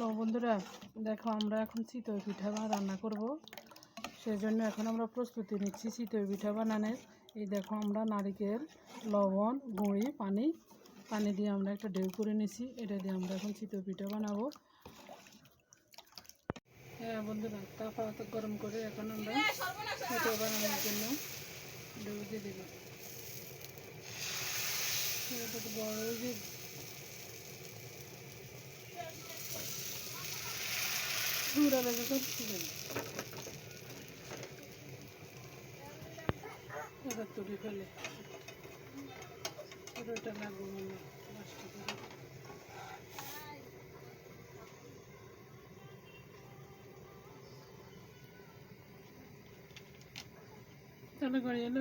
Hello বন্ধুরা, দেখো আমরা এখন চিতই পিঠা রান্না করব। সেই জন্য এখন আমরা প্রস্তুতি নিচ্ছি চিতই পিঠা বানানোর। এই দেখো আমরা নারিকেল, লবণ, গুঁড়ি, পানি পানি দিয়ে আমরা একটা ঢেউ করে নিছি। এটা দিয়ে আমরা এখন চিতই পিঠা বানাবো। হ্যাঁ বন্ধুরা, তাপা গরম করে এখন আমরা পিঠা বানানোর জন্য ঢেউ দিয়ে দিলাম বড় এবার তুলে ফেলে ওটা লাগবে মনে করে। তাহলে করে এলো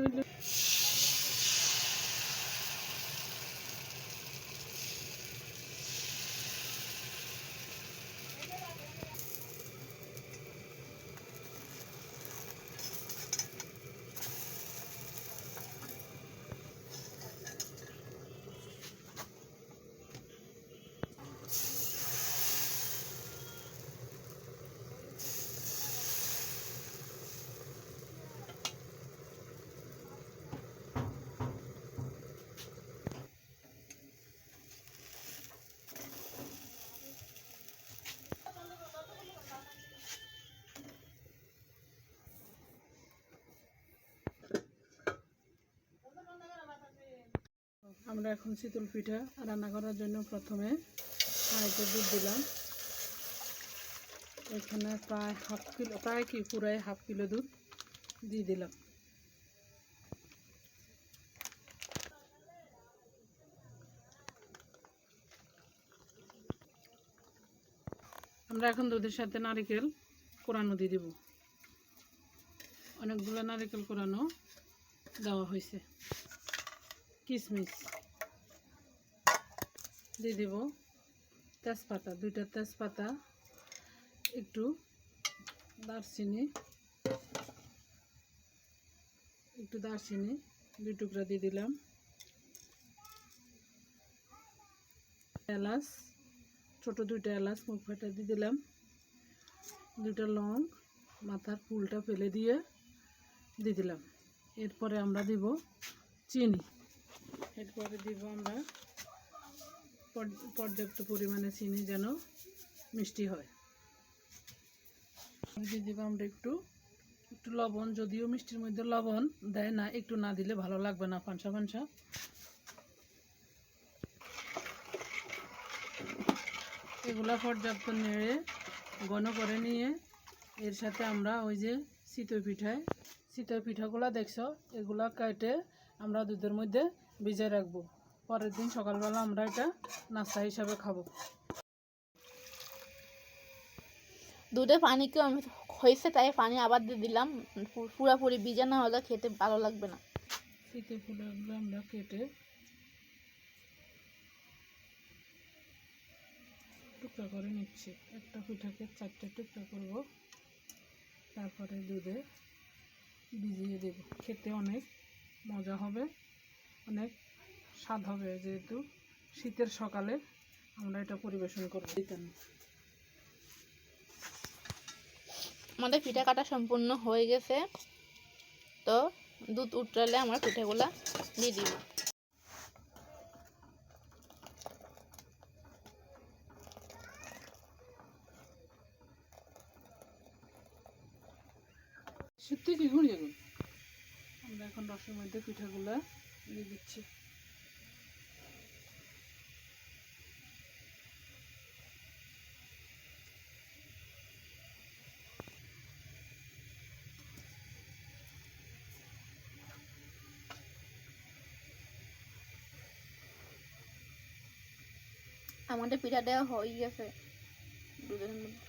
আমরা এখন শীতল পিঠা রান্না করার জন্য প্রথমে আড়াইটা দুধ দিলাম। এখানে প্রায় হাফ কিলো, প্রায় কি, পুরাই হাফ কিলো দুধ দিয়ে দিলাম। আমরা এখন দুধের সাথে নারিকেল কোরানো দিয়ে দেব। অনেকগুলো নারিকেল কোরানো দেওয়া হয়েছে। কিশমিশ দিয়ে দেব। তেজপাতা, দুইটা তেজপাতা, একটু দারচিনি একটু দারচিনি, দুই টুকরা দিয়ে দিলাম। এলাচ, ছোট দুইটা এলাচ মুখ ফাটা দিয়ে দিলাম। দুইটা লং মাথার ফুলটা ফেলে দিয়ে দিয়ে দিলাম। এরপরে আমরা দিব চিনি। এরপরে দিব আমরা পর্যাপ্ত পরিমাণে চিনি যেন মিষ্টি হয়। দিয়ে দিব আমরা একটু একটু লবণ, যদিও মিষ্টির মধ্যে লবণ দেয় না, একটু না দিলে ভালো লাগবে না ফানসা ফানসা এগুলা পর্যাপ্ত নেড়ে, ঘন করে নিয়ে এর সাথে আমরা ওই যে চিতই পিঠায় চিতই পিঠাগুলো দেখছ? এগুলা কেটে আমরা দুধের মধ্যে ভিজিয়ে রাখব। পরের দিন সকালবেলা আমরা এটা নাস্তা হিসাবে খাব। দুধে পানি কম হয়েছে তাই পানি আবার দিয়ে দিলাম। পুরাপুরি ভিজে না হলে খেতে ভালো লাগবে না। চিতই ফুলগুলো আমরা কেটে টুকরা করে নিচ্ছি। একটা পিঠাকে চারটে টুকরা করব। তারপরে দুধে ভিজিয়ে দেব। খেতে অনেক মজা হবে। অনেক স্বাদ হবে যেহেতু শীতের সকালে আমরা এটা পরিবেশন করব। দিতাম। আমাদের পিঠা কাটা সম্পূর্ণ হয়ে গেছে। তো দুধ উতরালে আমরা পিঠাগুলা দিয়ে দিব। সত্যি কি ঘুরিয়ে গেল? আমরা এখন রসের মধ্যে পিঠাগুলা দিয়ে দিচ্ছি। আমাদের পিঠা দেওয়া হয়ে গেছে। দুধের মধ্যে।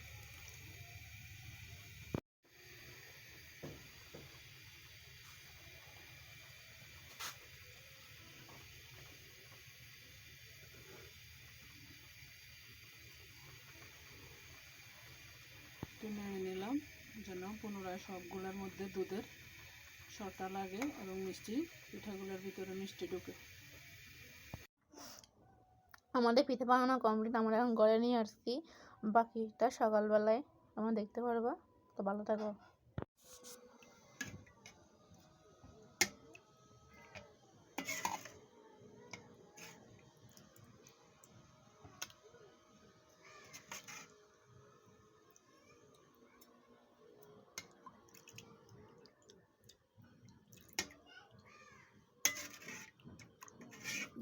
নিলাম, যেন পুনরায় সবগুলোর মধ্যে দুধের সরটা লাগে এবং মিষ্টি পিঠাগুলোর ভিতরে মিষ্টি ঢুকে। আমাদের পিঠে বানানো কমপ্লিট আমরা এখন ঘরে নিয়ে আসছি। বাকিটা সকালবেলায় তোমরা দেখতে পারবা। তো ভালো থাকো।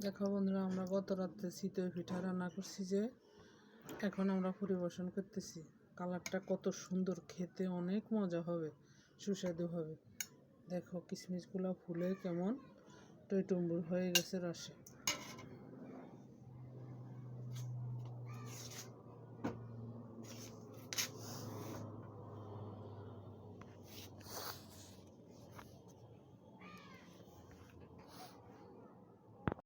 দেখো বন্ধুরা, আমরা গত রাত্রে শীতের পিঠা রান্না করছি যে, এখন আমরা পরিবেশন করতেছি। কালারটা কত সুন্দর, খেতে অনেক মজা হবে, সুস্বাদু হবে। দেখো কিশমিশগুলো ফুলে কেমন, টইটুম্বুর হয়ে গেছে রসে।